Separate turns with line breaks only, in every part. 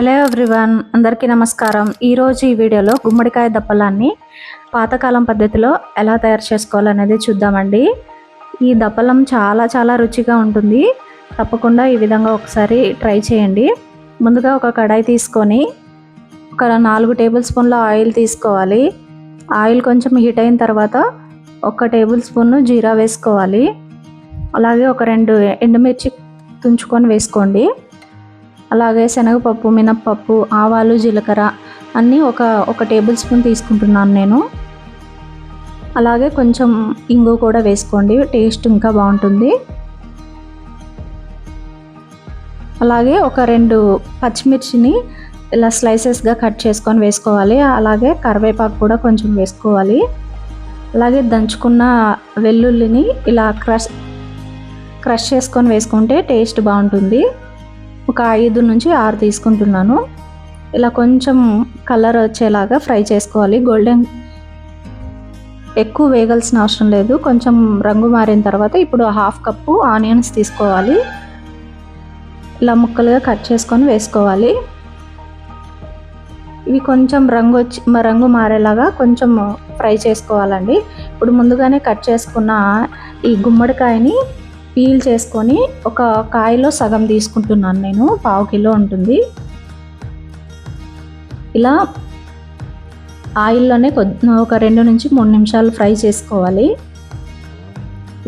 Hello everyone అందరికీ నమస్కారం. ఈరోజు ఈ వీడియోలో గుమ్మడికాయ దప్పలాన్ని పాతకాలం పద్ధతిలో ఎలా తయారు చేసుకోవాలనేది చూద్దామండి. ఈ దప్పలం చాలా చాలా రుచిగా ఉంటుంది. తప్పకుండా ఈ విధంగా ఒకసారి ట్రై చేయండి. ముందుగా ఒక కడాయి తీసుకొని ఒక నాలుగు టేబుల్ స్పూన్ల ఆయిల్ తీసుకోవాలి. ఆయిల్ కొంచెం హీట్ అయిన తర్వాత ఒక టేబుల్ స్పూన్ జీరా వేసుకోవాలి. అలాగే ఒక రెండు ఎండుమిర్చి తుంచుకొని వేసుకోండి. అలాగే శనగపప్పు మినప్పప్పు ఆవాలు జీలకర్ర అన్నీ ఒక ఒక టేబుల్ స్పూన్ తీసుకుంటున్నాను నేను. అలాగే కొంచెం ఇంగు కూడా వేసుకోండి టేస్ట్ ఇంకా బాగుంటుంది. అలాగే ఒక రెండు పచ్చిమిర్చిని ఇలా స్లైసెస్గా కట్ చేసుకొని వేసుకోవాలి అలాగే కరివేపాకు కూడా కొంచెం వేసుకోవాలి. అలాగే దంచుకున్న వెల్లుల్లిని ఇలా క్రష్ క్రష్ చేసుకొని వేసుకుంటే టేస్ట్ బాగుంటుంది. ఒక ఐదు నుంచి ఆరు తీసుకుంటున్నాను. ఇలా కొంచెం కలర్ వచ్చేలాగా ఫ్రై చేసుకోవాలి. గోల్డెన్ ఎక్కువ వేగాల్సిన అవసరం లేదు. కొంచెం రంగు మారిన తర్వాత ఇప్పుడు హాఫ్ కప్పు ఆనియన్స్ తీసుకోవాలి. ఇలా ముక్కలుగా కట్ చేసుకొని వేసుకోవాలి. ఇవి కొంచెం రంగు వచ్చి రంగు మారేలాగా కొంచెం ఫ్రై చేసుకోవాలండి. ఇప్పుడు ముందుగానే కట్ చేసుకున్న ఈ గుమ్మడికాయని పీల్ చేసుకొని ఒక కాయలో సగం తీసుకుంటున్నాను నేను పావు కిలో ఉంటుంది. ఇలా ఆయిల్లోనే కొద్ది ఒక రెండు నుంచి మూడు నిమిషాలు ఫ్రై చేసుకోవాలి.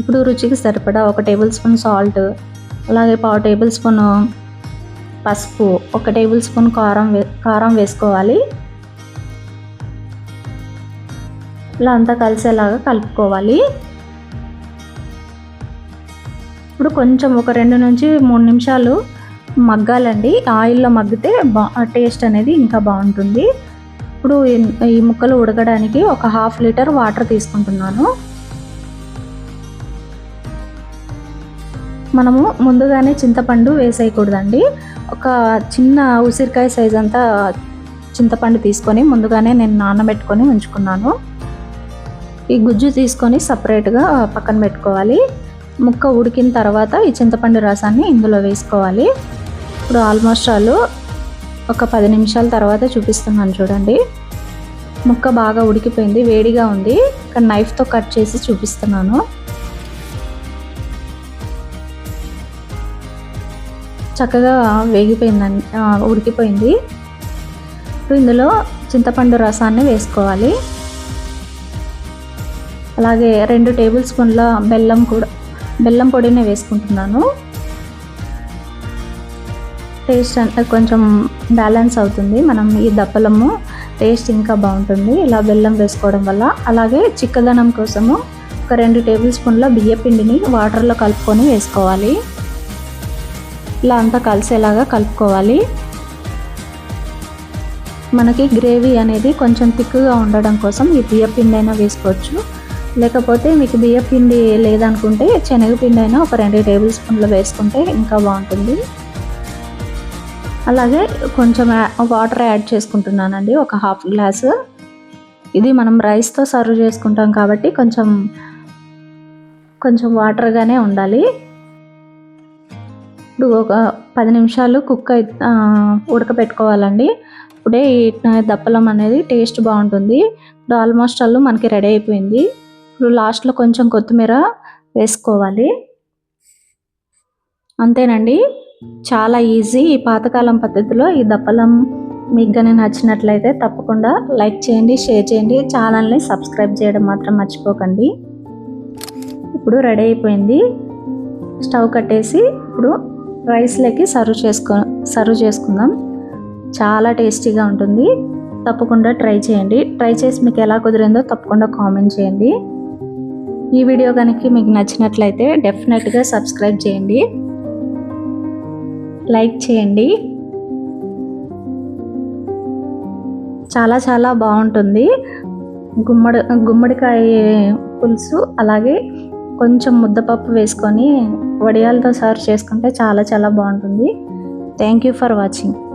ఇప్పుడు రుచికి సరిపడా ఒక టేబుల్ స్పూన్ సాల్ట్ అలాగే పావు టేబుల్ స్పూన్ పసుపు ఒక టేబుల్ స్పూన్ కారం వే కారం వేసుకోవాలి. ఇలా అంతా కలిసేలాగా కలుపుకోవాలి. ఇప్పుడు కొంచెం ఒక రెండు నుంచి మూడు నిమిషాలు మగ్గాలండి. ఆయిల్లో మగ్గితే బా టేస్ట్ అనేది ఇంకా బాగుంటుంది. ఇప్పుడు ఈ ముక్కలు ఉడకడానికి ఒక హాఫ్ లీటర్ వాటర్ తీసుకుంటున్నాను. మనము ముందుగానే చింతపండు వేసేయకూడదండి. ఒక చిన్న ఉసిరికాయ సైజ్ అంతా చింతపండు తీసుకొని ముందుగానే నేను నానబెట్టుకొని ఉంచుకున్నాను. ఈ గుజ్జు తీసుకొని సపరేట్గా పక్కన పెట్టుకోవాలి. ముక్క ఉడికిన తర్వాత ఈ చింతపండు రసాన్ని ఇందులో వేసుకోవాలి. ఇప్పుడు ఆల్మోస్ట్ ఆల్ ఒక పది నిమిషాల తర్వాత చూపిస్తున్నాను చూడండి. ముక్క బాగా ఉడికిపోయింది వేడిగా ఉంది. ఇక్కడ నైఫ్తో కట్ చేసి చూపిస్తున్నాను. చక్కగా వేగిపోయిందండి ఉడికిపోయింది. ఇప్పుడు ఇందులో చింతపండు రసాన్ని వేసుకోవాలి. అలాగే రెండు టేబుల్ స్పూన్ల బెల్లం కూడా బెల్లం పొడిని వేసుకుంటున్నాను. టేస్ట్ అంటే కొంచెం బ్యాలెన్స్ అవుతుంది. మనం ఈ దప్పలము టేస్ట్ ఇంకా బాగుంటుంది. ఇలా బెల్లం వేసుకోవడం వల్ల. అలాగే చిక్కదనం కోసము ఒక రెండు టేబుల్ స్పూన్ల బియ్య పిండిని వాటర్లో కలుపుకొని వేసుకోవాలి. ఇలా అంతా కలిసేలాగా కలుపుకోవాలి. మనకి గ్రేవీ అనేది కొంచెం తిక్కుగా ఉండడం కోసం ఈ బియ్య పిండి అయినా వేసుకోవచ్చు. లేకపోతే మీకు బియ్య పిండి లేదనుకుంటే శనగపిండి అయినా ఒక రెండు టేబుల్ స్పూన్లు వేసుకుంటే ఇంకా బాగుంటుంది. అలాగే కొంచెం వాటర్ యాడ్ చేసుకుంటున్నానండి ఒక హాఫ్ గ్లాస్. ఇది మనం రైస్తో సర్వ్ చేసుకుంటాం కాబట్టి కొంచెం కొంచెం వాటర్గానే ఉండాలి. ఇప్పుడు ఒక పది నిమిషాలు కుక్ అయి ఉడకపెట్టుకోవాలండి. ఇప్పుడే దప్పలం అనేది టేస్ట్ బాగుంటుంది. ఇప్పుడు ఆల్మోస్ట్ అల్లు మనకి రెడీ అయిపోయింది. ఇప్పుడు లాస్ట్లో కొంచెం కొత్తిమీర వేసుకోవాలి. అంతేనండి. చాలా ఈజీ ఈ పాతకాలం పద్ధతిలో ఈ దప్పలం మీకు కానీ నచ్చినట్లయితే తప్పకుండా లైక్ చేయండి షేర్ చేయండి. ఛానల్ని సబ్స్క్రైబ్ చేయడం మాత్రం మర్చిపోకండి. ఇప్పుడు రెడీ అయిపోయింది. స్టవ్ కట్టేసి ఇప్పుడు రైస్లోకి సర్వ్ చేసుకో సర్వ్ చేసుకుందాం. చాలా టేస్టీగా ఉంటుంది. తప్పకుండా ట్రై చేయండి. ట్రై చేసి మీకు ఎలా కుదిరిందో తప్పకుండా కామెంట్ చేయండి. ఈ వీడియో కనుక మీకు నచ్చినట్లయితే డెఫినెట్గా సబ్స్క్రైబ్ చేయండి. లైక్ చేయండి. చాలా చాలా బాగుంటుంది. గుమ్మడి గుమ్మడికాయ పులుసు అలాగే కొంచెం ముద్దపప్పు వేసుకొని వడియాలతో సర్వ్ చేసుకుంటే చాలా చాలా బాగుంటుంది. Thank you for watching